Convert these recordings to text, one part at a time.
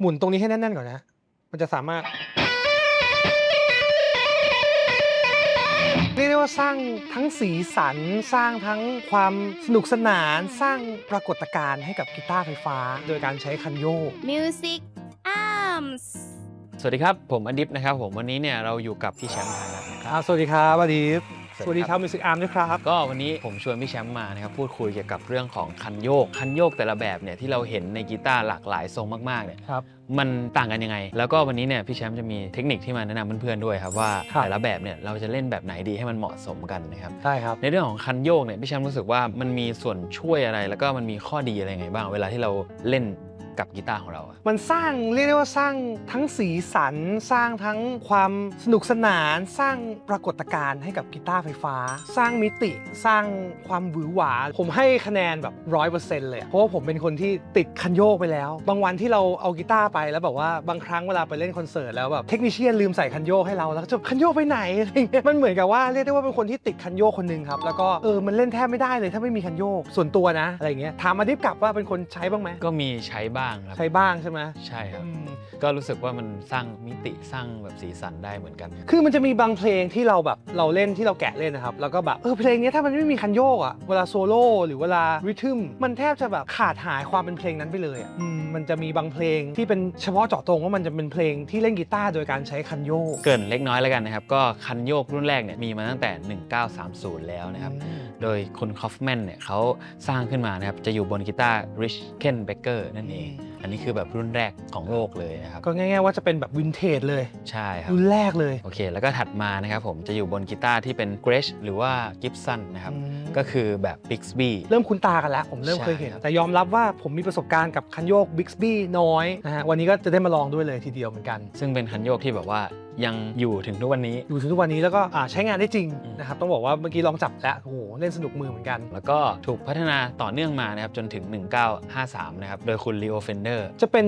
หมุนตรงนี้ให้แน่นๆก่อนนะ มันจะสามารถเรียกได้ว่าสร้างทั้งสีสัน สร้างทั้งความสนุกสนาน สร้างปรากฏการณ์ให้กับกีตาร์ไฟฟ้า โดยการใช้คันโยก Music Arms สวัสดีครับ ผมอดิฟนะครับผมวันนี้เนี่ยเราอยู่กับพี่แชมป์ธานัทนะคครับรับสวัสดีครับอดีฟ สสวัวัสสดีดีครับชาวมิวสิกอาร์มด้วยครับ ก็วันนี้ผมชวนพี่แชมป์มานะครับพูดคุยเกี่ยวกับเรื่องของคันโยก คันโยกแต่ละแบบเนี่ยที่เราเห็นในกีตาร์หลากหลายทรงมากๆเนี่ยครับมันต่างกันยังไง แล้วก็วันนี้เนี่ยพี่แชมป์จะมีเทคนิคที่มาแนะนำเพื่อนๆด้วยครับว่าครับ แต่ละแบบเนี่ยเราจะเล่นแบบไหนดีให้มันเหมาะสมกันนะครับได้ครับ ในเรื่องของคันโยกเนี่ยพี่แชมป์รู้สึกว่ามันมีส่วนช่วยอะไร แล้วก็มันมีข้อดีอะไรไงบ้างเวลาที่เราเล่น กับกีตาร์ของเราอะมันสร้างเรียกได้ว่าสร้างทั้งสีสัน สร้างทั้งความสนุกสนาน สร้างปรากฏการณ์ให้กับกีตาร์ไฟฟ้า สร้างมิติ สร้างความหวือหวา ผมให้คะแนนแบบร้อยเปอร์เซ็นต์เลยอะเพราะว่าผมเป็นคนที่ติดคันโยกไปแล้ว บางวันที่เราเอากีตาร์ไปแล้วแบบว่าบางครั้งเวลาไปเล่นคอนเสิร์ตแล้วแบบเทคนิชเชียนลืมใส่คันโยกให้เราแล้วก็จะคันโยกไปไหนอะไรเงี้ยมันเหมือนกับว่าเรียกได้ว่าเป็นคนที่ติดคันโยกคนหนึ่งครับแล้วก็เออมันเล่นแทบไม่ได้เลยถ้าไม่มีคันโยกส่วนตัวนะอะไรเงี้ยถามอดิฟกลับว่าเป็นคนใช้บ้างไหมก็มีใช้บ้างครับใช้บ้างใช่ไหมใช่ครับอืมก็รู้สึกว่ามันสร้างมิติสร้างแบบสีสันได้เหมือนกัน คือมันจะมีบางเพลงที่เราแบบเราเล่นที่เราแกะเล่นนะครับ แล้วก็แบบเออเพลงเนี้ยถ้ามันไม่มีคันโยกอะเวลาโซโล่หรือเวลาริทึมมันแทบจะแบบขาดหายความเป็นเพลงนั้นไปเลยอะอืมมันจะมีบางเพลงที่เป็นเฉพาะเจาะจงว่ามันจะเป็นเพลงที่เล่นกีตาร์โดยการใช้คันโยก เกรินเล็กน้อยแล้วกันนะครับ ก็คันโยกรุ่นแรกเนี่ยมีมาตั้งแต่ 1930 แล้วนะครับอืมโดยคุณคอฟแมนเนี่ยเขาสร้างขึ้นมานะครับจะอยู่บนกีตาร์ Rich Ken Becker นั่นเองอันนี้คือแบบรุ่นแรกของโลกเลยนะครับ ก็ง่ายๆว่าจะเป็นแบบวินเทจเลย ใช่ครับ รุ่นแรกเลย โอเค แล้วก็ถัดมานะครับผมจะอยู่บนกีตาร์ที่เป็น Gretsch หรือว่า Gibson นะครับอืมก็คือแบบ Bixby เริ่มคุ้นตากันแล้ว ผมเริ่มใช่เคยเห็นครับแต่ยอมรับว่าผมมีประสบการณ์กับคันโยก Bixby น้อยนะฮะวันนี้ก็จะได้มาลองด้วยเลยทีเดียวเหมือนกัน ซึ่งเป็นคันโยกที่แบบว่า ยังอยู่ถึงทุกวันนี้ อยู่ถึงทุกวันนี้แล้วก็อ่าใช้งานได้จริงอืมนะครับต้องบอกว่าเมื่อกี้ลองจับแล้วโอ้โหเล่นสนุกมือเหมือนกัน แล้วก็ถูกพัฒนาต่อเนื่องมานะครับจนถึง 1953 นะครับ โดยคุณ Leo Fender จะเป็น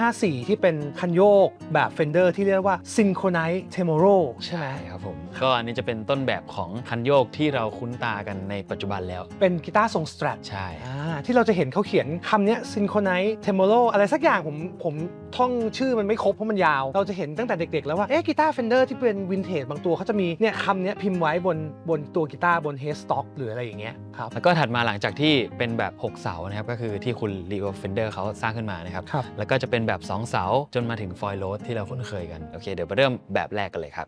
1954 ที่เป็นคันโยกแบบ Fender ที่เรียกว่า Synchronize Tremolo ใช่ไหมครับผม ก็อันนี้จะเป็นต้นแบบของคันโยกที่เราคุ้นตากันในปัจจุบันแล้ว เป็นกีตาร์ทรงสแตรทใช่อ่าที่เราจะเห็นเขาเขียนคำเนี้ย Synchronize Tremolo อะไรสักอย่างผมผมท่องชื่อมันไม่ครบเพราะมันยาว เราจะเห็นตั้งแต่เด็ก ๆ แล้วว่าเอ๊ะกีตาร์ Fender ที่เป็นวินเทจบางตัวเขาจะมีเนี่ยคำเนี้ยพิมพ์ไว้บนบนตัวกีตาร์บน headstock หรืออะไรอย่างเงี้ยครับ แล้วก็ถัดมาหลังจากที่เป็นแบบ 6 เสานะครับก็คือที่คุณ Leo Fender เขาสร้างขึ้นมานะครับ ครับ แล้วก็จะเป็นแบบ 2 เสาจนมาถึง foil road ที่เราคุ้นเคยกัน โอเคเดี๋ยวไปเริ่มแบบแรกกันเลยครับ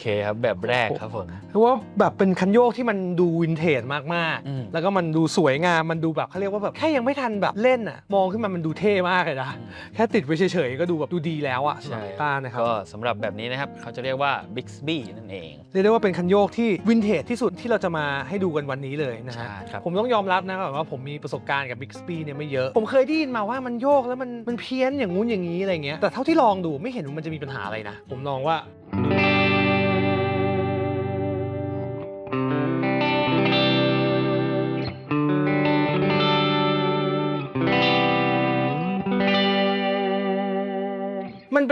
เคครับแบบแรกครับผมคือว่าแบบเป็นคันโยกที่มันดูวินเทจมากอืม ๆ แล้วก็มันดูสวยงามมันดูแบบเขาเรียกว่าแบบแค่ยังไม่ทันแบบเล่นอะมองขึ้นมามันดูเท่มากเลยนะแค่ติดไว้เฉยๆก็ดูแบบดูดีแล้วอะสำหรับกีตาร์นะครับ ก็สำหรับแบบนี้นะครับเขาจะเรียกว่า Bixby นั่นเอง เรียกได้ว่าเป็นคันโยกที่วินเทจที่สุดที่เราจะมาให้ดูกันวันนี้เลยนะฮะ ใช่ครับ ผมต้องยอมรับนะแบบว่าผมมีประสบการณ์กับ Bixby เนี่ยไม่เยอะ ผมเคยได้ยินมาว่ามันโยกแล้วมันมันเพี้ยนอย่างงู้นอย่างนี้อะไรเงี้ย แต่เท่าที่ลองดูไม่เห็นว่ามันจะมีปัญหาอะไรนะ ผมลองว่ามั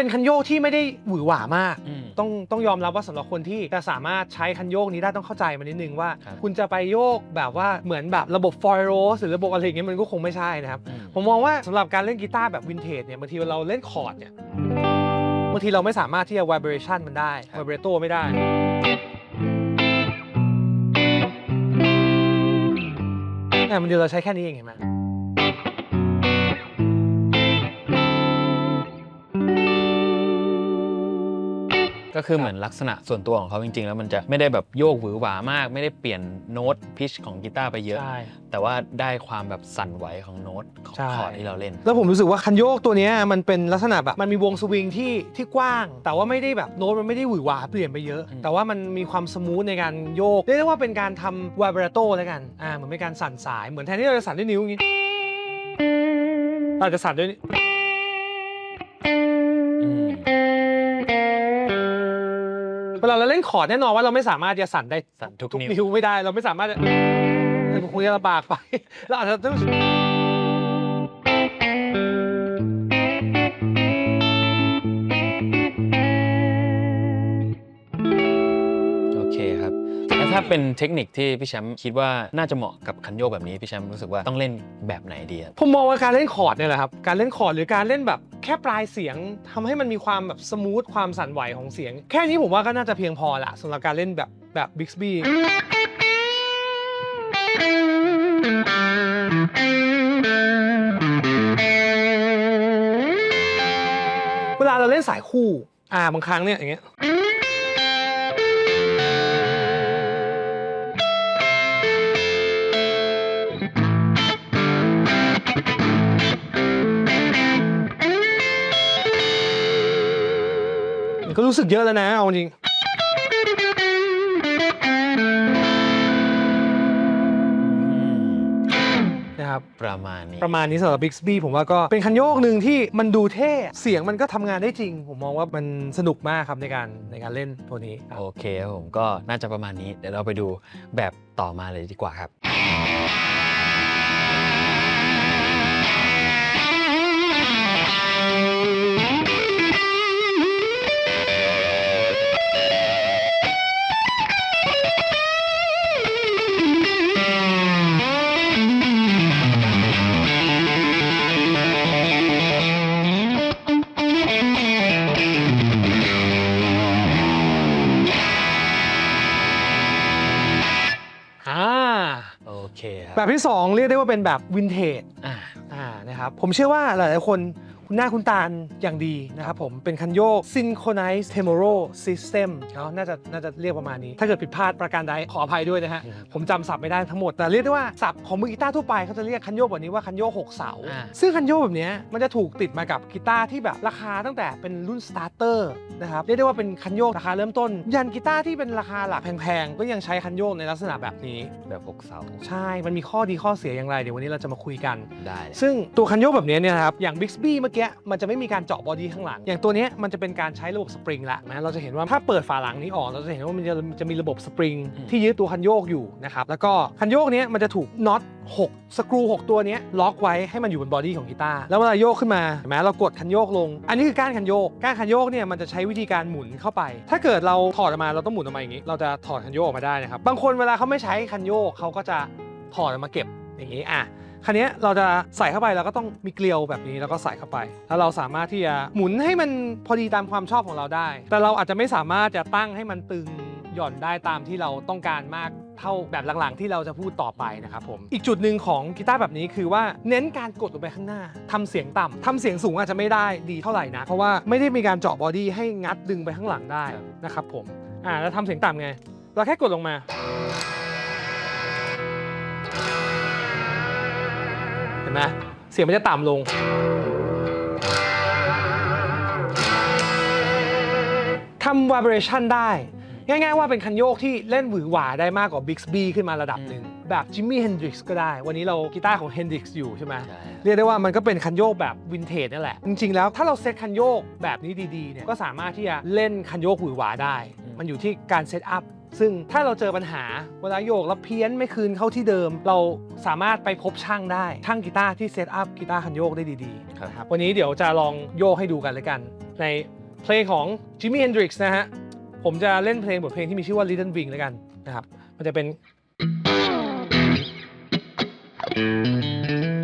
เป็นคันโยกที่ไม่ได้หวือหวามาก อืม ต้องต้องยอมรับว่าสำหรับคนที่จะสามารถใช้คันโยกนี้ได้ต้องเข้าใจมันนิดนึงว่า ครับ คุณจะไปโยกแบบว่าเหมือนแบบระบบฟอยล์โรสหรือระบบอะไรอย่างเงี้ยมันก็คงไม่ใช่นะครับ อืม ผมมองว่าสำหรับการเล่นกีตาร์แบบวินเทจเนี่ยบางทีเราเล่นคอร์ดเนี่ยบางทีเราไม่สามารถที่จะ vibration มันได้ ครับ vibrato ไม่ได้ แต่มันเดียวเราใช้แค่นี้เองเห็นไหม ก็คือเหมือนลักษณะส่วนตัวของเขาจริง ๆ แล้วมันจะไม่ได้แบบโยกหวือหวามาก ไม่ได้เปลี่ยนโน้ตพิชของกีตาร์ไปเยอะ ใช่ แต่ว่าได้ความแบบสั่นไหวของโน้ตของใช่ คอร์ดที่เราเล่น แล้วผมรู้สึกว่าคันโยกตัวเนี้ยมันเป็นลักษณะแบบมันมีวงสวิงที่ที่กว้าง แต่ว่าไม่ได้แบบโน้ตมันไม่ได้หวือหวาเปลี่ยนไปเยอะ อืม แต่ว่ามันมีความสมูทในการโยกเรียกได้ว่าเป็นการทำ vibrato แล้วกันอ่าเหมือนเป็นการสั่นสายเหมือนแทนที่เราจะสั่นด้วยนิ้วอย่างงี้เราจะสั่นด้วยนิ้ว เวลาเราเล่นคอร์ดแน่นอนว่าเราไม่สามารถจะสั่นได้สั่นทุกทุกนิ้วนิ้ว ไม่ได้เราไม่สามารถจะมันคงจะลำบากไปเราอาจจะต้อง ถ้าเป็นเทคนิคที่พี่แชมป์คิดว่าน่าจะเหมาะกับคันโยกแบบนี้พี่แชมป์รู้สึกว่าต้องเล่นแบบไหนดีอะผมมองว่าการเล่นคอร์ดเนี่ยแหละครับ การเล่นคอร์ดหรือการเล่นแบบแค่ปลายเสียงทำให้มันมีความแบบสมูทความสั่นไหวของเสียง แค่นี้ผมว่าก็น่าจะเพียงพอละสำหรับการเล่นแบบแบบบิ๊กซ์บีเวลาเราเล่นสายคู่ อ่าบางครั้งเนี่ยอย่างเงี้ย ก็รู้สึกเยอะแล้วนะเอาจริงนะครับ ประมาณนี้ ประมาณนี้สำหรับ Bixby ผมว่าก็เป็นคันโยกหนึ่งที่มันดูเท่ เสียงมันก็ทำงานได้จริง ผมมองว่ามันสนุกมากครับในการในการเล่นตัวนี้ครับ โอเคครับผมก็น่าจะประมาณนี้ เดี๋ยวเราไปดูแบบต่อมาเลยดีกว่าครับ โอเคคแบรับบที่2เรียกได้ว่าเป็นแบบวินเทจอ่าอ่านะครับผมเชื่อว่าหลายๆคน คุณหน้าคุณตาลอย่างดีนะครับผมเป็นคันโยก Synchronized Temoro System เนาะน่าจะน่าจะเรียกประมาณนี้ ถ้าเกิดผิดพลาดประการใดขออภัยด้วยนะฮะอืมผมจำศัพท์ไม่ได้ทั้งหมด แต่เรียกได้ว่าศัพท์ของมือกีตาร์ทั่วไปเขาจะเรียกคันโยกแบบนี้ว่าคันโยก6เสา อ่า ซึ่งคันโยกแบบเนี้ยมันจะถูกติดมากับกีตาร์ที่แบบราคาตั้งแต่เป็นรุ่นสตาร์เตอร์นะครับเรียกได้ว่าเป็นคันโยกราคาเริ่มต้น ยันกีตาร์ที่เป็นราคาหลักแพงๆก็ยังใช้คันโยกในลักษณะแบบนี้ แบบหกเสาใช่มันมีข้อดีข้อเสียอย่างไรเดี๋ยววันนี้เราจะมาคุยกัน ได้เลยซึ่งตัวคันโยกแบบนี้เนี่ยนะครับอย่าง Bixby เมื่อกี้มันจะไม่มีการเจาะบอดี้ข้างหลัง อย่างตัวเนี้ยมันจะเป็นการใช้ระบบสปริงละนะเราจะเห็นว่าถ้าเปิดฝาหลังนี้ออกเราจะเห็นว่ามันจะจะมีระบบสปริงที่ยึดตัวคันโยกอยู่นะครับแล้วก็คันโยกเนี้ยมันจะถูกน็อต6สกรู 6 ตัวเนี้ยล็อกไว้ให้มันอยู่บนบอดี้ของกีตาร์แล้วเวลาโยกขึ้นมาเห็นไหมเรากดคันโยกลง อันนี้คือก้านคันโยกก้านคันโยกเนี่ยมันจะใช้วิธีการหมุนเข้าไป ถ้าเกิดเราถอดออกมาเราต้องหมุนออกมาอย่างนี้ เราจะถอดคันโยกออกมาได้นะครับบางคนเวลาเขาไม่ใช้คันโยกเขาก็จะถอดออกมาเก็บอย่างนี้อะ คันนี้เราจะใส่เข้าไปเราก็ต้องมีเกลียวแบบนี้แล้วก็ใส่เข้าไป แล้วเราสามารถที่จะหมุนให้มันพอดีตามความชอบของเราได้ แต่เราอาจจะไม่สามารถจะตั้งให้มันตึงหย่อนได้ตามที่เราต้องการมากเท่าแบบหลังๆ ที่เราจะพูดต่อไปนะครับผม อีกจุดหนึ่งของกีตาร์แบบนี้คือว่าเน้นการกดลงไปข้างหน้าทำเสียงต่ำทำเสียงสูงอาจจะไม่ได้ดีเท่าไหร่นะ เพราะว่าไม่ได้มีการเจาะบอดี้ให้งัดดึงไปข้างหลังได้นะครับผม อ่าแล้วทำเสียงต่ำไง เราแค่กดลงมา นไหมเสียงมันจะต่ำลง ทำ vibration ได้ ง่ายๆว่าเป็นคันโยกที่เล่นหวือหวาได้มากกว่า Bixby ขึ้นมาระดับหนึ่ง แบบ Jimi Hendrix ก็ได้ วันนี้เรากีตาร์ของ Hendrix อยู่ใช่ไหม ใช่ เรียกได้ว่ามันก็เป็นคันโยกแบบวินเทจนั่นแหละ จริงๆแล้วถ้าเราเซตคันโยกแบบนี้ดีๆเนี่ยก็สามารถที่จะเล่นคันโยกหวือหวาได้ มันอยู่ที่การเซตอัพ ซึ่งถ้าเราเจอปัญหาเวลาโยกแล้วเพี้ยนไม่คืนเข้าที่เดิม เราสามารถไปพบช่างได้ ช่างกีตาร์ที่เซตอัพกีตาร์คันโยกได้ดีๆครับนะครับวันนี้เดี๋ยวจะลองโยกให้ดูกันเลยกัน ในเพลงของ Jimi Hendrix นะฮะ ผมจะเล่นเพลงบทเพลงที่มีชื่อว่า Little Wing แล้วกันนะครับ มันจะเป็นง่า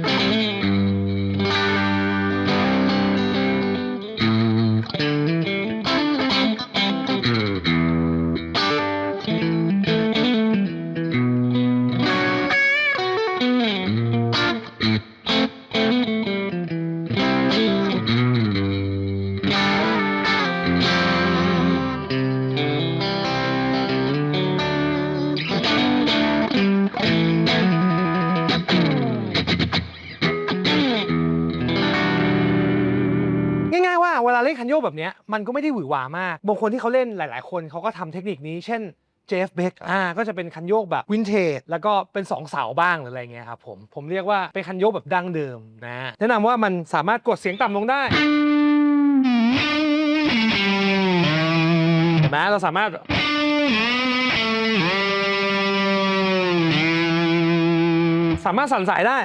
แบบเนี้ยมันก็ไม่ได้หวือหวามาก บางคนที่เขาเล่นหลาย ๆ คนเขาก็ทำเทคนิคนี้ เช่นเจฟเบกอ่าก็จะเป็นคันโยกแบบวินเทจแล้วก็เป็น 2 เสาบ้างหรืออะไรเงี้ยครับผมผมเรียกว่าเป็นคันโยกแบบดั้งเดิมนะแนะนำว่ามันสามารถกดเสียงต่ำลงได้ไหมเราสามารถสามารถสั่นสายได้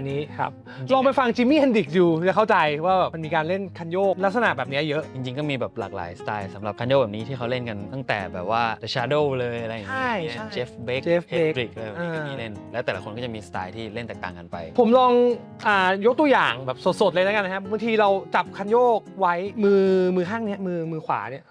ณนี้ครับ ลองไปฟังจิมมี่เฮนดิกดูจะเข้าใจว่าแบบมันมีการเล่นคันโยกลักษณะแบบเนี้ยเยอะ จริงๆ ก็มีแบบหลากหลายสไตล์สำหรับคันโยกแบบนี้ที่เขาเล่นกันตั้งแต่แบบว่า The Shadow เลยอะไรอย่างเงี้ใช่ยใช่เจฟเบก Jeff เฮด Beck ริกอะไรแบบนี้ก็อ่ามีมีเล่น แล้วแต่ละคนก็จะมีสไตล์ที่เล่นแตกต่างกันไป ผมลองอ่ายกตัวอย่างแบบสดๆเลยแล้วกันนะครับบางทีเราจับคันโยกไว้มือมือข้างเนี้ยมือมือขวาเนี่ย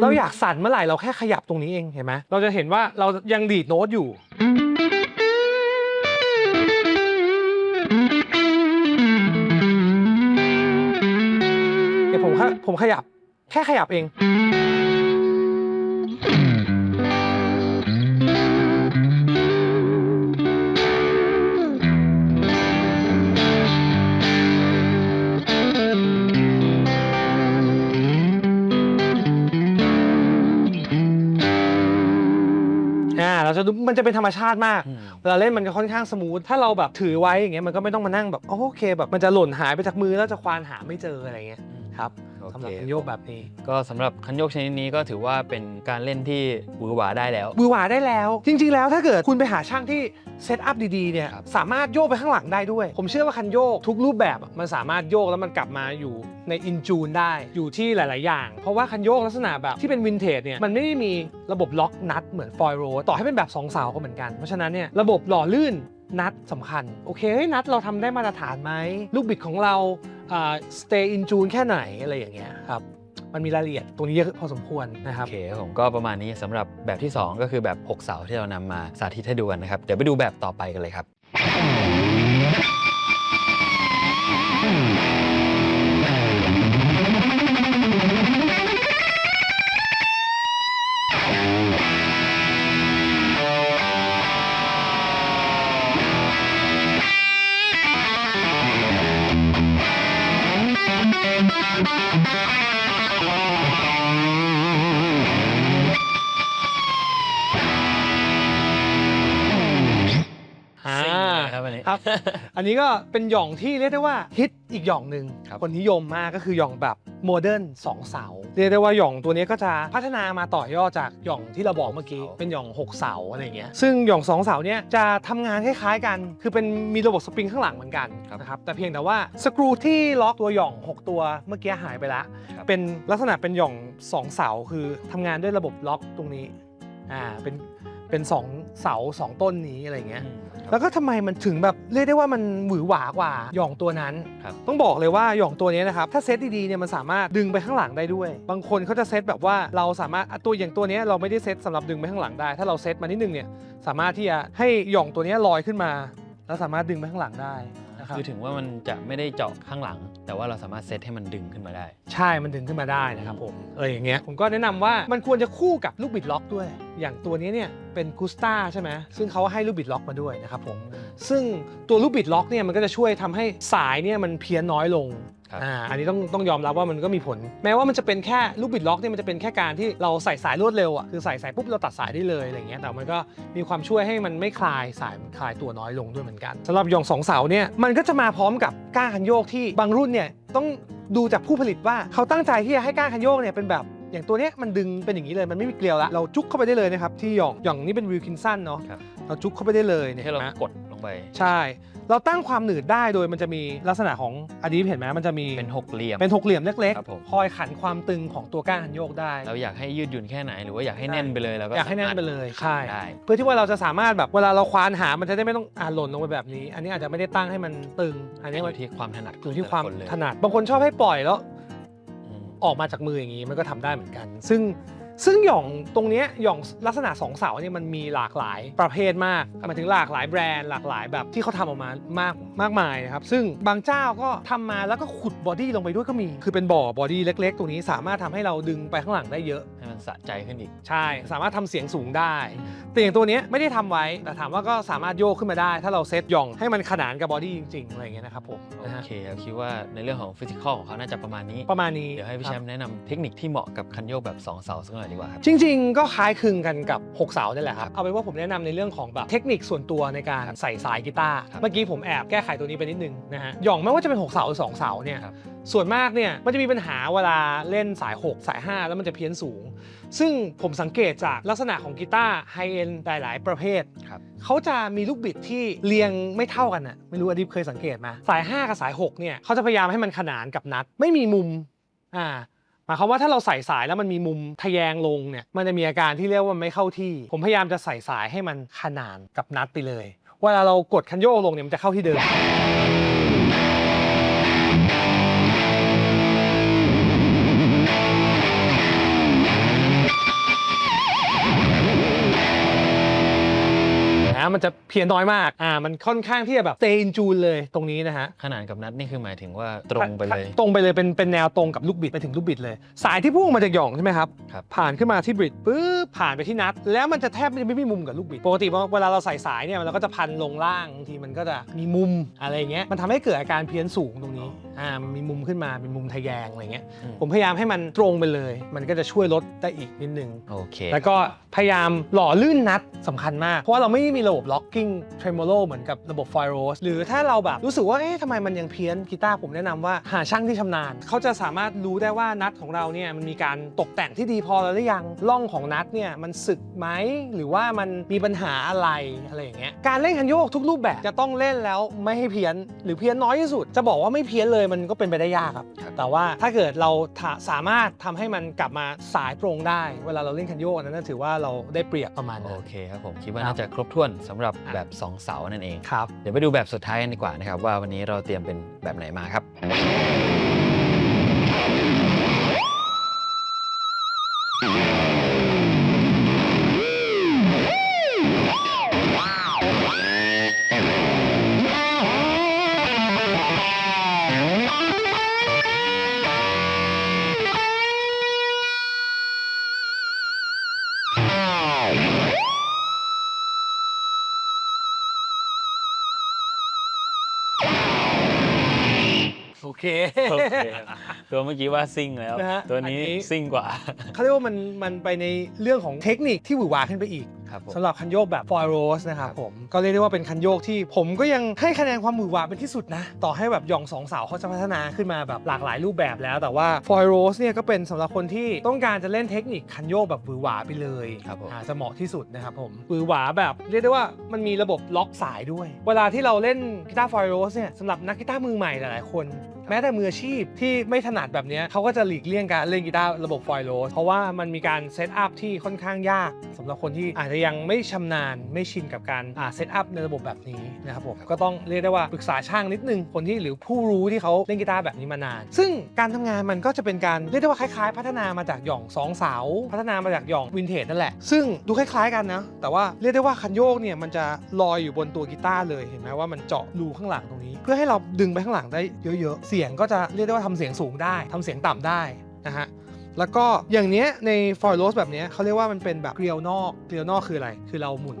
เราอยากสั่นเมื่อไหร่เราแค่ขยับตรงนี้เองเห็นไหมเราจะเห็นว่าเรายังดีดโน้ตอยู่ เดี๋ยวผมแค่ผมขยับแค่ขยับเอง มันจะเป็นธรรมชาติมากอืมเวลาเล่นมันจะค่อนข้างสมูท ถ้าเราแบบถือไว้อย่างเงี้ยมันก็ไม่ต้องมานั่งแบบโอเคแบบมันจะหล่นหายไปจากมือแล้วจะควานหาไม่เจออะไรเงี้ยครับโอ สำหเครับคันโยกแบบนี้ ก็สำหรับคันโยกชนิดนี้ก็ถือว่าเป็นการเล่นที่หวือหวาได้แล้ว มือหวาได้แล้ว จริง ๆ แล้วถ้าเกิดคุณไปหาช่างที่เซตอัพดีๆเนี่ยครับ สามารถโยกไปข้างหลังได้ด้วย ผมเชื่อว่าคันโยกทุกรูปแบบอะมันสามารถโยกแล้วมันกลับมาอยู่ในอินจูนได้อยู่ที่หลาย ๆ อย่าง เพราะว่าคันโยกลักษณะแบบที่เป็นวินเทจเนี่ยมันไม่ได้มีระบบล็อกนัดเหมือนฟอยล์โรดต่อให้เป็นแบบสองเสาก็เหมือนกันเพราะฉะนั้นเนี่ยระบบหล่อลื่นนัดสำคัญ โอเคเฮ้ยนัดเราทำได้มาตรฐานไหมลูกบิดของเราอ่า stay in tune แค่ไหนอะไรอย่างเงี้ยครับมันมีรายละเอียดตรงนี้เยอะพอสมควรนะครับโอเคผมก็ประมาณนี้สำหรับแบบที่ 2 ก็คือแบบ 6 เสาที่เรานำมาสาธิตให้ดูกันนะครับ เดี๋ยวไปดูแบบต่อไปกันเลยครับ อันนี้ครับอันนี้ก็เป็นหย่องที่เรียกได้ว่าฮิตอีกหย่องหนึ่งครับ คนนิยมมากก็คือหย่องแบบโมเดิร์นสองเสาเรียกได้ว่าหย่องตัวนี้ก็จะพัฒนามาต่อยอดจากหย่องที่เราบอกเมื่อกี้เป็นหย่องหกเสาอะไรอย่างเงี้ยซึ่งหย่องสองเสาเนี่ยจะทำงานคล้ายๆกัน คือเป็นมีระบบสปริงข้างหลังเหมือนกันครับ นะครับแต่เพียงแต่ว่าสกรูที่ล็อกตัวหย่อง6ตัวเมื่อกี้หายไปละ ครับเป็นลักษณะเป็นหย่องสองเสาคือทำงานด้วยระบบล็อกตรงนี้อ่าเป็นเป็นสองเสาสองต้นนี้อะไรอย่างเงี้ย แล้วก็ทำไมมันถึงแบบเรียกได้ว่ามันหวือหวากว่าหย่องตัวนั้น ครับ ต้องบอกเลยว่าหย่องตัวนี้นะครับถ้าเซตดีๆเนี่ยมันสามารถดึงไปข้างหลังได้ด้วย บางคนเขาจะเซตแบบว่าเราสามารถอะตัวอย่างตัวเนี้ยเราไม่ได้เซตสำหรับดึงไปข้างหลังได้ ถ้าเราเซตมานิดนึงเนี่ยสามารถที่จะให้หย่องตัวเนี้ยลอยขึ้นมา แล้วสามารถดึงไปข้างหลังได้นะครับคือถึงว่ามันจะไม่ได้เจาะข้างหลัง แต่ว่าเราสามารถเซตให้มันดึงขึ้นมาได้ ใช่มันดึงขึ้นมาได้นะครับผมเอออย่างเงี้ยผมก็แนะนำว่ามันควรจะคู่กับลูกบิดล็อกด้วย อย่างตัวนี้เนี่ยเป็นกูสตาใช่ไหมซึ่งเขาให้ลูกบิดล็อกมาด้วยนะครับผมซึ่งตัวลูกบิดล็อกเนี่ยมันก็จะช่วยทำให้สายเนี่ยมันเพี้ยนน้อยลงครับอ่าอันนี้ต้องต้องยอมรับว่ามันก็มีผล แม้ว่ามันจะเป็นแค่ลูกบิดล็อกเนี่ยมันจะเป็นแค่การที่เราใส่สายรวดเร็วอะคือใส่สายปุ๊บเราตัดสายได้เลยอะไรเงี้ยแต่มันก็มีความช่วยให้มันไม่คลายสายมันคลายตัวน้อยลงด้วยเหมือนกันสำหรับหยองสองเสาเนี่ยมันก็จะมาพร้อมกับก้านคันโยกที่บางรุ่นเนี่ยต้องดูจากผู้ผลิตว่าเขาตั้งใจที่จะให้ก้านคันโยกเนี่ยเป็นแบบ อย่างตัวเนี้ยมันดึงเป็นอย่างนี้เลยมันไม่มีเกลียวละเราจุกเข้าไปได้เลยนะครับที่หยองหยองนี่เป็นวิลคินสันเนาะครับ เราจุกเข้าไปได้เลยเนี่ยให้เราเห็นไหม กดลงไป ใช่ เราตั้งความหนืดได้โดยมันจะมีลักษณะของอันนี้เห็นไหมมันจะมีเป็นหกเหลี่ยม เป็นหกเหลี่ยมเล็กครับผม ๆ คอยขันความตึงของตัวก้านหันโยกได้ เราอยากให้ยืดหยุ่นแค่ไหน หรือว่าอยากให้แน่นไปเลยเราก็อยากให้แน่นไปเลยใช่ ได้ เพื่อที่ว่าเราจะสามารถแบบเวลาเราควานหามันจะได้ไม่ต้องอ่าหล่นลงไปแบบนี้ อันนี้อาจจะไม่ได้ตั้งให้มันตึง อันนี้อมันยู่ที่ความถนัดอยู่ที่ความแต่ละนเลยถนัดบางคนชอบให้ปล่อยแล้ว อออกมาจากมืออย่างนี้มันก็ทำได้เหมือนกัน ซึ่ง ซึ่งหย่องตรงเนี้ยหย่องลักษณะสองเสาเนี่ยมันมีหลากหลายประเภทมากครับหมายถึงหลากหลายแบรนด์หลากหลายแบบที่เขาทำออกมามากมากมายนะครับซึ่งบางเจ้าก็ทำมาแล้วก็ขุดบอดี้ลงไปด้วยก็มี คือเป็นบ่อบอดี้เล็ก ๆ ตรงนี้สามารถทำให้เราดึงไปข้างหลังได้เยอะให้มันสะใจขึ้นอีกใช่ สามารถทำเสียงสูงได้ แต่อย่างตัวเนี้ยไม่ได้ทำไว้ แต่ถามว่าก็สามารถโยกขึ้นมาได้ ถ้าเราเซตหย่องให้มันขนานกับบอดี้จริงๆอะไรอย่างเงี้ยนะครับผมโอนะฮะเคเราคิดว่าในเรื่องของฟิสิกอลของเขาน่าจะประมาณนี้ประมาณนี้เดี๋ยวให้พี่แชมป์แนะนำเทคนิคที่เหมาะกับคันโยกแบบ2เสาสักหน่อยดีกว่าครับ จริง ๆ ก็คล้ายคลึงกันกับ 6 เสานี่แหละครับ เอาเป็นว่าผมแนะนำในเรื่องของแบบเทคนิคส่วนตัวในการใส่สายกีตาร์ครับเมื่อกี้ผมแอบแก้ไขตัวนี้ไปนิดนึงนะฮะหย่องไม่ว่าจะเป็น 6 เสาหรือ2เสาเนี่ยครับ ส่วนมากเนี่ยมันจะมีปัญหาเวลาเล่นสาย 6 สาย 5 แล้วมันจะเพี้ยนสูง ซึ่งผมสังเกตจากลักษณะของกีตาร์ไฮเอ็นหลาย ๆ ประเภท ครับ เขาจะมีลูกบิดที่เรียงไม่เท่ากันน่ะไม่รู้อดิบเคยสังเกตไหมสาย 5 กับสาย 6 เนี่ยเขาจะพยายามให้มันขนานกับนัด ไม่มีมุมอ่า หมายความว่าถ้าเราใส่สายแล้วมันมีมุมทะแยงลงเนี่ยมันจะมีอาการที่เรียกว่าไม่เข้าที่ ผมพยายามจะใส่สายให้มันขนานกับนัดไปเลยเวลาเรากดคันโยกลงเนี่ยมันจะเข้าที่เดิม นะมันจะเพี้ยนน้อยมากอ่ามันค่อนข้างที่จะแบบ stay in tune เลยตรงนี้นะฮะขนาดกับนัดนี่คือหมายถึงว่าตรงไปเลย ตรงไปเลยเป็นเป็นแนวตรงกับลูกบิดไปถึงลูกบิดเลย สายที่พุ่งมาจากหย่องใช่ไหมครับครับ ผ่านขึ้นมาที่บริดปุ๊บผ่านไปที่นัด แล้วมันจะแทบไม่ไม่มีมุมกับลูกบิดปกติเวลาเราใส่สายเนี่ยเราก็จะพันลงล่างบางทีมันก็จะมีมุมอะไรอย่างเงี้ยมันทำให้เกิดอาการเพี้ยนสูงตรงนี้อ่ามันมีมุมขึ้นมาเป็นมุมทะแยงอะไรเงี้ยอืมผมพยายามให้มันตรงไปเลย มันก็จะช่วยลดได้อีกนิดนึงโอเคแล้วก็พยายามหล่อลื่นนัดสำคัญมาก เพราะว่าเราไม่มีระบบ locking tremolo เหมือนกับระบบ f i r o s หรือถ้าเราแบบรู้สึกว่าเอ๊ะทำไมมันยังเพี้ยนกีตาร์ผมแนะนำว่าหาช่างที่ชำนาญ เขาจะสามารถรู้ได้ว่านัดของเราเนี่ยมันมีการตกแต่งที่ดีพอแล้วหรือยังล่องของนัดเนี่ยมันสึกไหมหรือว่ามันมีปัญหาอะไรอะไรอย่างเงี้ยการเล่นคันโยกทุกรูปแบบจะต้องเล่นแล้วไม่ให้เพี้ยน หรือเพี้ยนน้อยที่สุด จะบอกว่าไม่เพี้ยนเลยมันก็เป็นไปได้ยากครับครับแต่ว่าถ้าเกิดเราถาสามารถทำให้มันกลับมาสายตรงได้ เวลาเราเล่นคันโยกอันนั้นนะถือว่าเราได้เปรียบประมาณโอนั้นเคครับผมคิดว่าครับน่าจะครบถ้วนสำหรับอะแบบ 2 เสานั่นเอง ครับ เดี๋ยวไปดูแบบสุดท้ายกันดีกว่านะครับ ว่าวันนี้เราเตรียมเป็นแบบไหนมาครับ เคโอเคครับตัวเมื่อกี้ว่าซิ่งแล้ว นะฮะตัวนี้อันนี้ ซิ่งกว่า เขาเรียกว่ามันมันไปในเรื่องของเทคนิคที่หวือหวาขึ้นไปอีกครับผม สำหรับคันโยกแบบฟอยโรสนะครับครับผมก็เรียกได้ว่าเป็นคันโยกที่ผมก็ยังให้คะแนนความหวือหวาเป็นที่สุดนะ ต่อให้แบบหย่องสองเสาเขาจะพัฒนาขึ้นมาแบบหลากหลายรูปแบบแล้ว แต่ว่าฟอยโรสเนี่ยก็เป็นสำหรับคนที่ต้องการจะเล่นเทคนิคคันโยกแบบหวือหวาไปเลยครับผม อาจจะเหมาะที่สุดนะครับผมหวือหวาแบบเรียกได้ว่ามันมีระบบล็อกสายด้วย เวลาที่เราเล่นกีตาร์ฟอยโรสเนี่ยสำหรับนักกีตาร์มือใหม่หลายๆคน แม้แต่มืออาชีพที่ไม่ถนัดแบบนี้เขาก็จะหลีกเลี่ยงการเล่นกีตาร์ระบบฟอยล์โรสเพราะว่ามันมีการเซตอัพที่ค่อนข้างยากสำหรับคนที่อาจจะยังไม่ชำนาญไม่ชินกับการเซตอัพในระบบแบบนี้นะครับผมก็ต้องเรียกได้ว่าปรึกษาช่างนิดนึงคนที่หรือผู้รู้ที่เขาเล่นกีตาร์แบบนี้มานาน ซึ่งการทำงานมันก็จะเป็นการเรียกได้ว่าคล้ายๆ พัฒนามาจากหย่องสองเสาพัฒนามาจากหย่องวินเทจนั่นแหละ ซึ่งดูคล้ายๆกันนะแต่ว่าเรียกได้ว่าคันโยกเนี่ยมันจะลอยอยู่บนตัวกีตาร์เลยเห็นไหมว่ามันเจาะรูข้างหลังตรงนี้ เพื่อให้เราดึงไปข้างหลังได้เยอะๆสียงก็จะเรียกได้ว่าทำเสียงสูงได้ทำเสียงต่ำได้นะฮะแล้วก็อย่างเนี้ยในฟอยล์โรสแบบเนี้ยเขาเรียกว่ามันเป็นแบบเกลียวนอกเกลียวนอกคืออะไร คือเราหมุน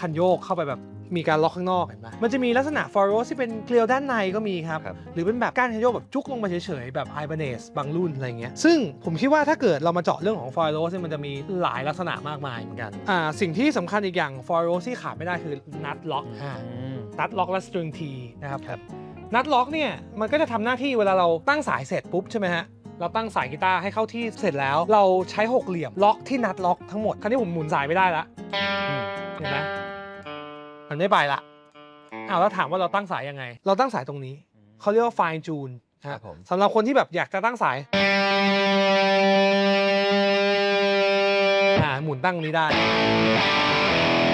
คันโยกเข้าไปแบบมีการล็อกข้างนอกเห็นไหมมันจะมีลักษณะฟอยล์โรสที่เป็นเกลียวด้านในก็มีครับครับหรือเป็นแบบก้านคันโยกแบบจุกลงมาเฉยๆ แบบไอ b a n e s บางรุ่นอะไรเงี้ยซึ่งผมคิดว่าถ้าเกิดเรามาเจาะเรื่องของฟอยล์โรสเนี่ยมันจะมีหลายลักษณะมากมายเหมือนกันอ่าสิ่งที่สำคัญอีกอย่างฟอยล์โรสที่ขาดไม่ได้คือนัดล็อกอ่าอืมนัดล็อกและสตริงทีนะครับครับ นัดล็อกเนี่ยมันก็จะทำหน้าที่เวลาเราตั้งสายเสร็จปุ๊บใช่ไหมฮะเราตั้งสายกีตาร์ให้เข้าที่เสร็จแล้ว เราใช้หกเหลี่ยมล็อกที่นัดล็อกทั้งหมดคราวนี้ผมหมุนสายไม่ได้ละเห็นไหมมันไม่ไปละอ้าวแล้วถามว่าเราตั้งสายยังไง เราตั้งสายตรงนี้เขาเรียกว่า fine tune ครับผมสำหรับคนที่แบบอยากจะตั้งสายอ่าหมุนตั้งนี้ได้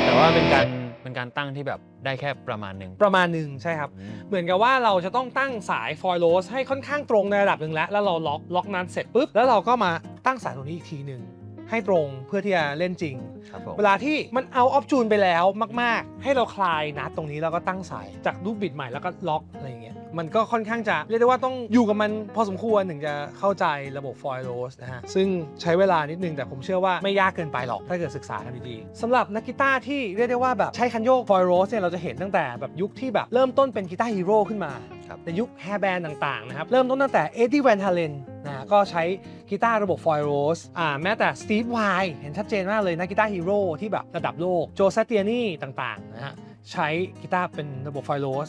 แต่ว่าเป็นการ เป็นการตั้งที่แบบได้แค่ประมาณหนึ่งประมาณหนึ่งใช่ครับอืมเหมือนกับว่าเราจะต้องตั้งสายฟอยล์โรสให้ค่อนข้างตรงในระดับหนึ่งแล้ว แล้วเราล็อกล็อกนั้นเสร็จปุ๊บ แล้วเราก็มาตั้งสายตรงนี้อีกทีหนึ่งให้ตรงเพื่อที่จะเล่นจริง ครับผมเวลาที่มันเอาออฟจูนไปแล้วมาก ๆ ให้เราคลายนัดตรงนี้แล้วก็ตั้งสายจากรูปบิดใหม่แล้วก็ล็อกอะไรอย่างเงี้ย มันก็ค่อนข้างจะเรียกได้ว่าต้องอยู่กับมันพอสมควรถึงจะเข้าใจระบบฟอยล์โรสนะฮะ ซึ่งใช้เวลานิดนึงแต่ผมเชื่อว่าไม่ยากเกินไปหรอกถ้าเกิดศึกษากันดีๆสำหรับนักกีตาร์ที่เรียกได้ว่าแบบใช้คันโยกฟอยล์โรสเนี่ยเราจะเห็นตั้งแต่แบบยุคที่แบบเริ่มต้นเป็นกีตาร์ฮีโร่ขึ้นมาครับในยุคแฮร์แบนต่างๆนะครับเริ่มต้นตั้งแต่เอ็ดดี้แวนฮาเลนนะก็ใช้กีตาร์ระบบฟอยล์โรสอ่าแม้แต่สตีฟไวเห็นชัดเจนมากเลยนักกีตาร์ฮีโร่ที่แบบระดับโลกโจซาเตียนี่ต่างๆนะฮะใช้กีตาร์เป็นระบบฟอยล์โรส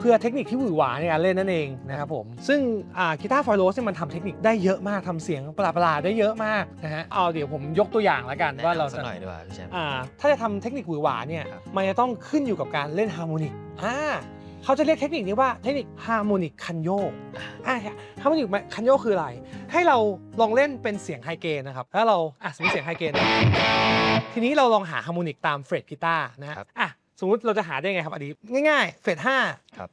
เพื่อเทคนิคที่หวือหวาในการเล่นนั่นเองนะครับผม ซึ่งอ่ากีตาร์ฟอยล์โรสเนี่ยมันทำเทคนิคได้เยอะมากทำเสียงประหลาดๆได้เยอะมากนะฮะเอาเดี๋ยวผมยกตัวอย่างแล้วกันว่าเราสัจะกหน่อยดีกว่าพี่แชมป์อ่าถ้าจะทำเทคนิคหวือหวาเนี่ยครับมันจะต้องขึ้นอยู่กับการเล่นฮาร์โมนิกอ่าเขาจะเรียกเทคนิคนี้ว่าเทคนิคฮาร์โมนิกคันโยกอ่าฮาร์โมนิกคันโยกคืออะไร ให้เราลองเล่นเป็นเสียงไฮเกนนะครับ แล้วเรา อะสมมติเสียงไฮเกน ทีนี้เราลองหาฮาร์โมนิกตามเฟรดกีตาร์นะฮะครับอะ สมมติเราจะหาได้ไงครับอดีง่ายๆ เฟรดห้าครับ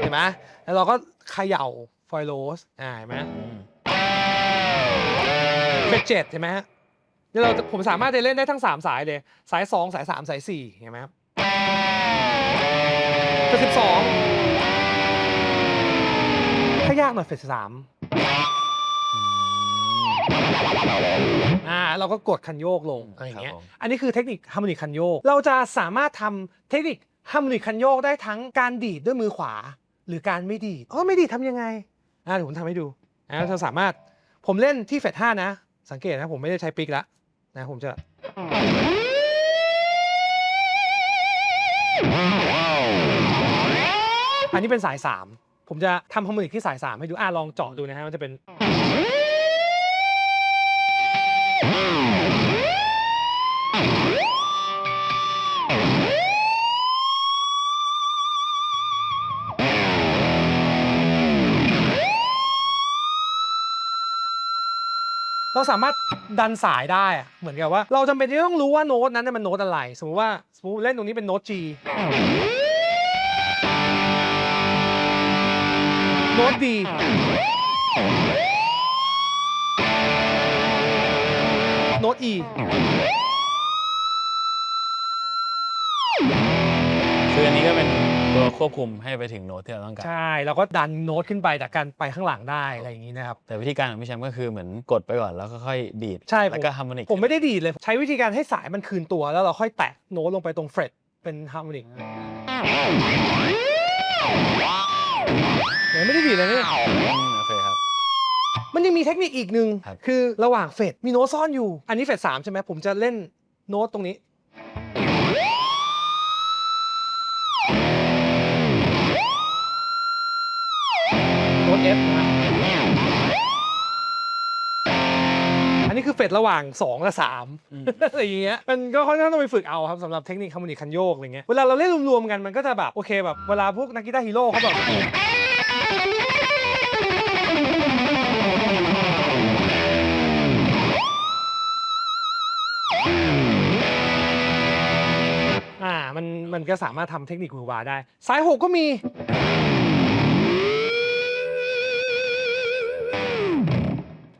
เห็นไหมแล้วเราก็เขย่าฟอยล์โรสอ่าเห็นไหมอืมเป็นเจ็ดใช่ไหมฮะแล้วเราผมสามารถจะเล่นได้ทั้ง 3 สายเลย สาย 2 สาย 3 สาย 4 เห็นไหมครับเฟสสิบสองถ้ายากหน่อยเฟสสามอืม อ่าเราก็กดคันโยกลงอะไรอย่างเงี้ยครับผม อันนี้คือเทคนิคฮาร์โมนิกคันโยก เราจะสามารถทำเทคนิคฮาร์โมนิกคันโยกได้ทั้งการดีดด้วยมือขวา หรือการไม่ดีดอ๋อไม่ดีดทำยังไงอ่าเดี๋ยวผมทำให้ดูอ่าเราสามารถผมเล่นที่เฟสห้านะ สังเกตนะผมไม่ได้ใช้ปิกแล้วนะผมจะอันนี้เป็นสาย 3 ผมจะทำฮาร์โมนิกที่สาย 3 ให้ดูอะลองเจาะดูนะฮะมันจะเป็น เราสามารถดันสายได้อะเหมือนกับว่า เราจำเป็นที่ต้องรู้ว่าโน้ตนั้นเนยมันโน้ตอะไร สมมติว่าสมมติเล่นตรงนี้เป็นโน้ต G โน้ต D โน้ต E ควบคุมให้ไปถึงโน้ตที่เราต้องการ ใช่เราก็ดันโน้ตขึ้นไปจากการไปข้างหลังได้อะไรอย่างนี้นะครับ แต่วิธีการของพี่แชมป์ก็คือเหมือนกดไปก่อนแล้วก็ค่อยดีดใช่ผม แล้วก็ฮาร์โมนิกผมไม่ได้ดีดเลย ใช้วิธีการให้สายมันคืนตัว แล้วเราค่อยแตะโน้ตลงไปตรงเฟรตเป็นฮาร์โมนิกเหมือนไม่ได้ดีดเลยเนี่ย อืมโอเคครับ มันยังมีเทคนิคอีกหนึ่งครับ คือระหว่างเฟดมีโน้ตซ่อนอยู่ อันนี้เฟดสามใช่ไหมผมจะเล่นโน้ตตรงนี้ นนี้คือเฟดระหว่าง 2 และ3อืมอะไรอย่างเงี้ยมันก็ค่อนข้างต้องไปฝึกเอาครับสำหรับเทคนิคฮาร์โมนิกคันโยกอะไรเงี้ยเวลาเราเล่นรวมๆกันมันก็จะแบบโอเคแบบเวลาพวกนักกีตาร์ฮีโร่เขาแบบอ่ามันมันก็สามารถทำเทคนิคมือวาได้ สายหกก็มี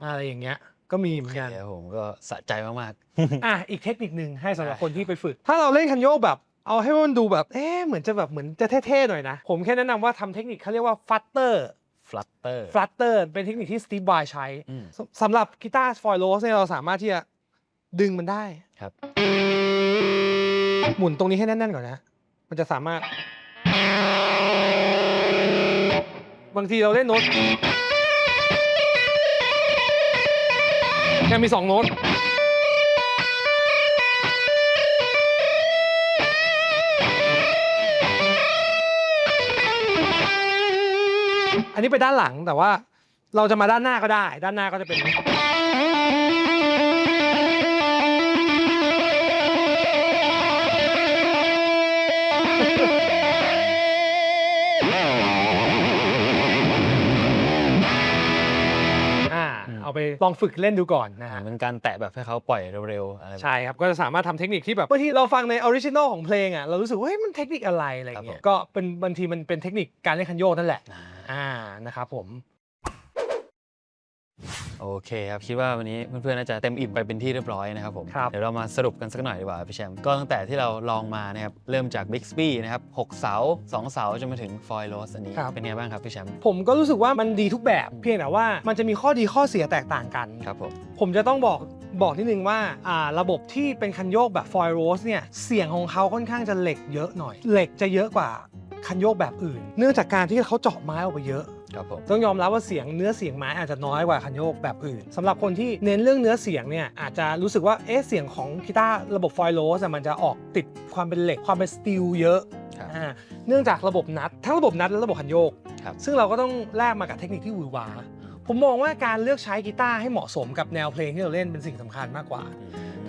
อะไรอย่างเงี้ย ก็มีเหมือนกันเดี๋ยวผมก็สะใจมากอะอีกเทคนิคหนึ่งให้สำหรับได้คนที่ไปฝึก ถ้าเราเล่นคันโยกแบบ เอาให้มันดูแบบ เอ๊ะเหมือนจะแบบเหมือนจะเท่ๆหน่อยนะ ผมแค่แนะนำว่าทำเทคนิคเขาเรียกว่าฟัตเตอร์ๆฟลัตเตอร์ฟลัตเตอร์เป็นเทคนิคที่สตีฟไวใช้อืม สสำหรับกีตาร์ฟอยล์โรสเนี่ยเราสามารถที่จะดึงมันได้ครับ หมุนตรงนี้ให้แน่นๆก่อนนะ มันจะสามารถ บางทีเราเล่นโน้ต แค่มีสองโน้ตอันนี้ไปด้านหลังแต่ว่าเราจะมาด้านหน้าก็ได้ ด้านหน้าก็จะเป็น เอาไปลองฝึกเล่นดูก่อนนะฮะ เป็นการแตะแบบให้เขาปล่อยเร็วๆอะไรแบบ ใช่ครับ ก็จะสามารถทำเทคนิคที่แบบบางทีเราฟังในออริจินอลของเพลงอะเรารู้สึกว่าเฮ้ยมันเทคนิคอะไรอะไรอย่างเงี้ยครับผม ก็เป็นบางทีมันเป็นเทคนิคการเล่นคันโยกนั่นแหละอ่าอ่านะครับผม โอเคครับ คิดว่าวันนี้เพื่อนๆน่าจะเต็มอิ่มไปเป็นที่เรียบร้อยนะครับผม ครับ เดี๋ยวเรามาสรุปกันสักหน่อยดีกว่าพี่แชมป์ก็ตั้งแต่ที่เราลองมานะครับเริ่มจาก Bixby นะครับ6เสา2เสาจนมาถึง Foil Rose อันนี้ครับ เป็นไงบ้างครับพี่แชมป์ผมก็รู้สึกว่ามันดีทุกแบบเพียงแต่ว่ามันจะมีข้อดีข้อเสียแตกต่างกัน ครับผม ผมจะต้องบอกบอกนิดนึงว่าอ่าระบบที่เป็นคันโยกแบบฟอยล์โรสเนี่ยเสียงของเขาค่อนข้างจะเหล็กเยอะหน่อย เหล็กจะเยอะกว่าคันโยกแบบอื่น เนื่องจากการที่เขาเจาะไม้ออกไปเยอะ ครับผมต้องยอมรับว่าเสียงเนื้อเสียงไม้อาจจะน้อยกว่าคันโยกแบบอื่นสำหรับคนที่เน้นเรื่องเนื้อเสียงเนี่ยอาจจะรู้สึกว่าเอ๊ะเสียงของกีตาร์ระบบฟอยล์โรสมันจะออกติดความเป็นเหล็กความเป็นสตีลเยอะครับอ่าเนื่องจากระบบนัด ทั้งระบบนัดและระบบคันโยกครับซึ่งเราก็ต้องแลกมากับเทคนิคที่หวือหวาผมมองว่าการเลือกใช้กีตาร์ให้เหมาะสมกับแนวเพลงที่เราเล่นเป็นสิ่งสำคัญมากกว่า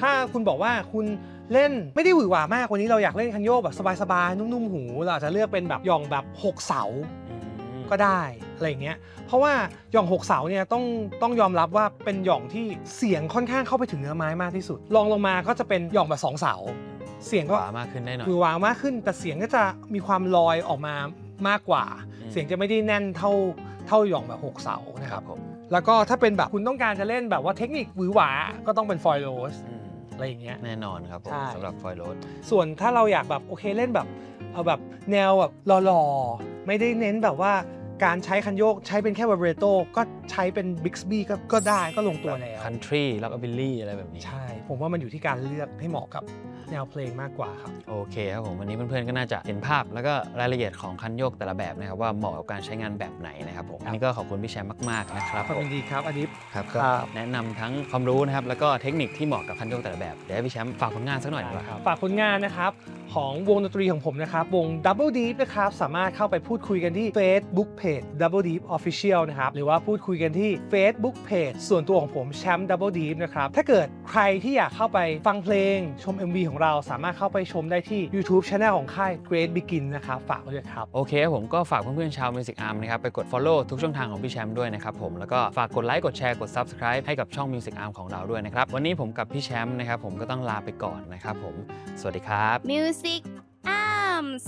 ถ้าคุณบอกว่าคุณเล่นไม่ได้หวือหวามากวันนี้เราอยากเล่นคันโยกแบบสบายๆนุ่มๆหู เราอาจจะเลือกเป็นแบบหย่องแบบ 6 เสาอืม ก็ได้อะไรอย่างเงี้ยเพราะว่าหย่อง6เสาเนี่ยต้องต้องยอมรับว่าเป็นหย่องที่เสียงค่อนข้างเข้าไปถึงเนื้อไม้มากที่สุดลองลงมาก็จะเป็นหย่องแบบ2เสา เสียงขก็วามากขึ้นได้หน่อยหวือหวามากขึ้น แต่เสียงก็จะมีความลอยออกมามากกว่า อืม เสียงจะไม่ได้แน่นเท่าเท่าหย่องแบบ6เสานะคครัรับบผมแล้วก็ถ้าเป็นแบบคุณต้องการจะเล่นแบบว่าเทคนิคหวือหวาก็ต้องเป็นฟอยล์โรสอืมอะไรอย่างเงี้ย แน่นอนครับผมใช่ สำหรับ Foil Rose ส่วนถ้าเราอยากแบบโอเคเล่นแบบเอาแบบแนวแบบหล่อๆ ไม่ได้เน้นแบบว่า การใช้คันโยกใช้เป็นแค่ v บ b รโตก็ใช้เป็น Bixby ก็ก็ได้ก็ลงตัวแล้ว คันทรีแล้วก็บิลลี่อะไรแบบนี้ ใช่ ผมว่ามันอยู่ที่การเลือกให้เหมาะกับ แนวเพลงมากกว่าครับ โอเคครับผมวันนี้เพื่อนๆก็น่าจะเห็นภาพ แล้วก็รายละเอียดของคันโยกแต่ละแบบนะครับว่าเหมาะกับการใช้งานแบบไหนนะครับผมครับอันนี้ก็ขอบคุณพี่แชมป์มากๆนะครับขอบผคุมณดีครับอดิฟครับครัก็บแนะนำทั้งความรู้นะครับแล้วก็เทคนิคที่เหมาะกับคันโยกแต่ละแบบเดี๋ยวให้พี่แชมป์ฝากผลงานสักหน่อยดีกว่าฝากผลงานนะครับของวงดนตรีของผมนะครับวง Double Deep นะครับสามารถเข้าไปพูดคุยกันที่ Facebook Page Double Deep Official นะครับหรือว่าพูดคุยกันที่ Facebook Page ส่วนตัวของผมแชมป์ Double Deep นะครับถ้าเกิดใครที่อยากเข้าไปฟังเพลงชม MV ของเราสามารถเข้าไปชมได้ที่ YouTube Channel ของค่าย Great Begin นะครับฝากไว้ด้วยครับ โอเคครับผมก็ฝากเพื่อนๆชาว Music Arm นะครับไปกด Follow ทุกช่องทางของพี่แชมป์ด้วยนะครับผมแล้วก็ฝากกดไลค์กดแชร์กด Subscribe ให้กับช่อง Music Arm ของเราด้วยนะครับวันนี้ผมกับพี่แชมป์นะครับผมก็ต้องลาไปก่อนนะครับผมสวัสดีครับ Music Arms